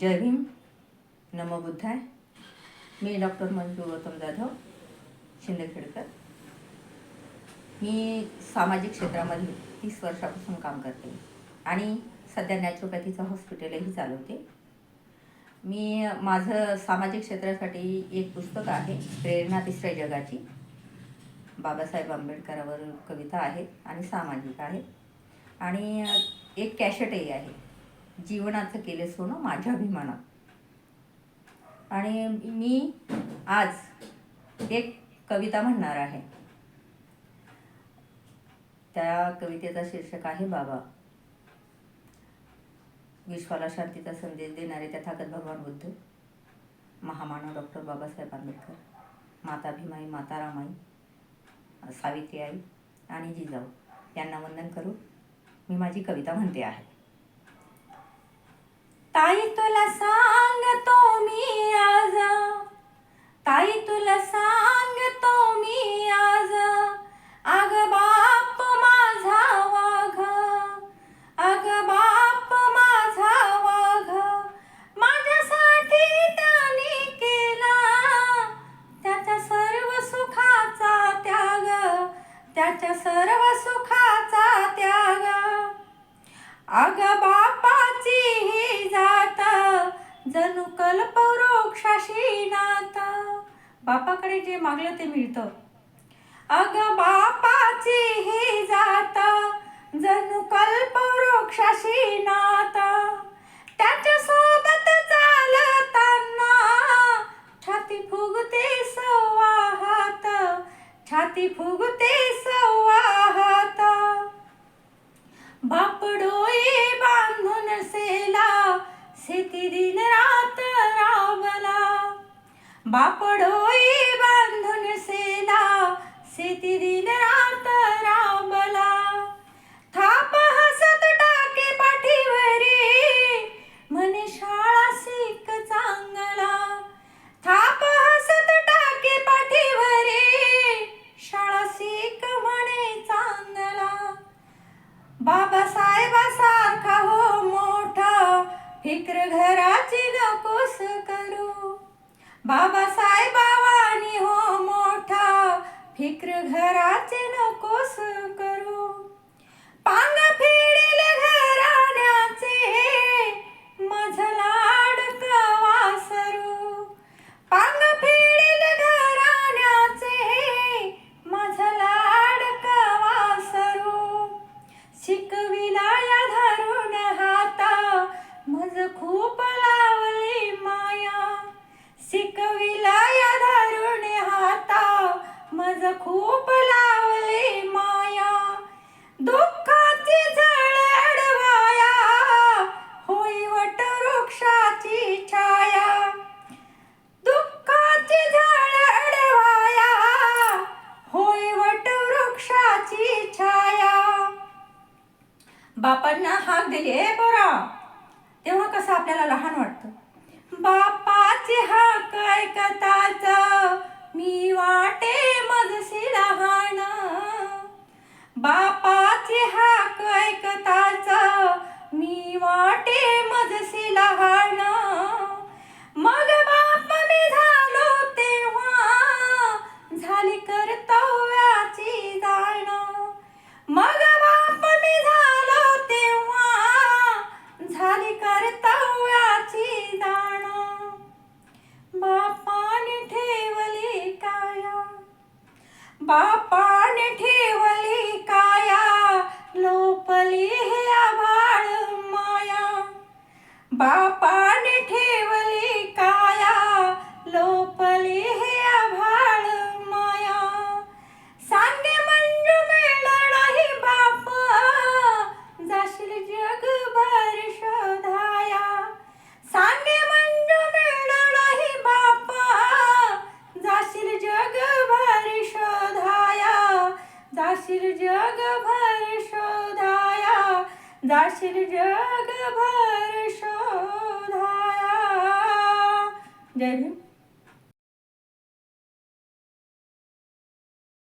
जय भीम. नमो बुद्धाय. मी डॉक्टर मंजू गौतम जाधव शिंदखेडकर मी सामाजिक क्षेत्रामध्ये तीस वर्षापासून काम करते आणि सध्या नॅचरोपॅथीचं हॉस्पिटलही चालवते. मी माझं सामाजिक क्षेत्रासाठी एक पुस्तक आहे प्रेरणा तिसऱ्या जगाची. बाबासाहेब आंबेडकरावर कविता आहेत आणि सामाजिक आहे. आणि एक कॅशेटही आहे. जीवनाचं केले सोनं माझ्या अभिमानात. आणि मी आज एक कविता म्हणणार आहे. त्या कवितेचा शीर्षक आहे बाबा. विश्वाला शांतीचा संदेश देणारे तथागत भगवान बुद्ध. महामानव डॉक्टर बाबासाहेब आंबेडकर. माता भीमाई माता रामाई सावित्री आई आणि जिजाऊ यांना वंदन करू मी माझी कविता म्हणते आहे. ताई तुला सांगतो मी आज. ताई तुला सांगतो मी आज. अग बाप माझा वाघ. अग बाप माझा वाघ. माझ्यासाठी त्याने केला. त्याच्या सर्व सुखाचा त्याग. त्याच्या सर्व सुखाचा त्याग. अग बापाची ही जात जणू कल्पवृक्षाशी नात. बापाकडे जे मागलं ते मिळतं. अग बापाची ही जात जणू कल्पवृक्षाशी नात. त्याच्या सोबत चालताना छाती फुगते सवाहात. छाती फुगते शेती दिन रात रावला बापडोई बांधून सेला सिती दिन रात रावला थाप हसत टाके पाठीवरी म्हणे शाळा शिक चांगला. थाप हसत टाके पाठीवरी शाळा शिक म्हणे चांगला. बाबासाहेबासारखा फिक्र घराची नकोस करू. बाबासाहेबावानी हो मोठा फिक्र घराचे नकोस करू. पांग कविला या धरून हाता. मज खूप लावले माया. दुःखाची झळ अडवाया. होई वट वृक्षाची छाया. दुःखाची झाड अडवाया. होई वट वृक्षाची छाया. बापांना हाक दिली "ए बरा तेव्हा कसं आपल्याला लहान मी वाटे मजसी लहान. बापाची हाक ऐकताच मी वाटे मजसी लहान. बापाने ठेवली. जाशील जगभर शोधाया जय भीम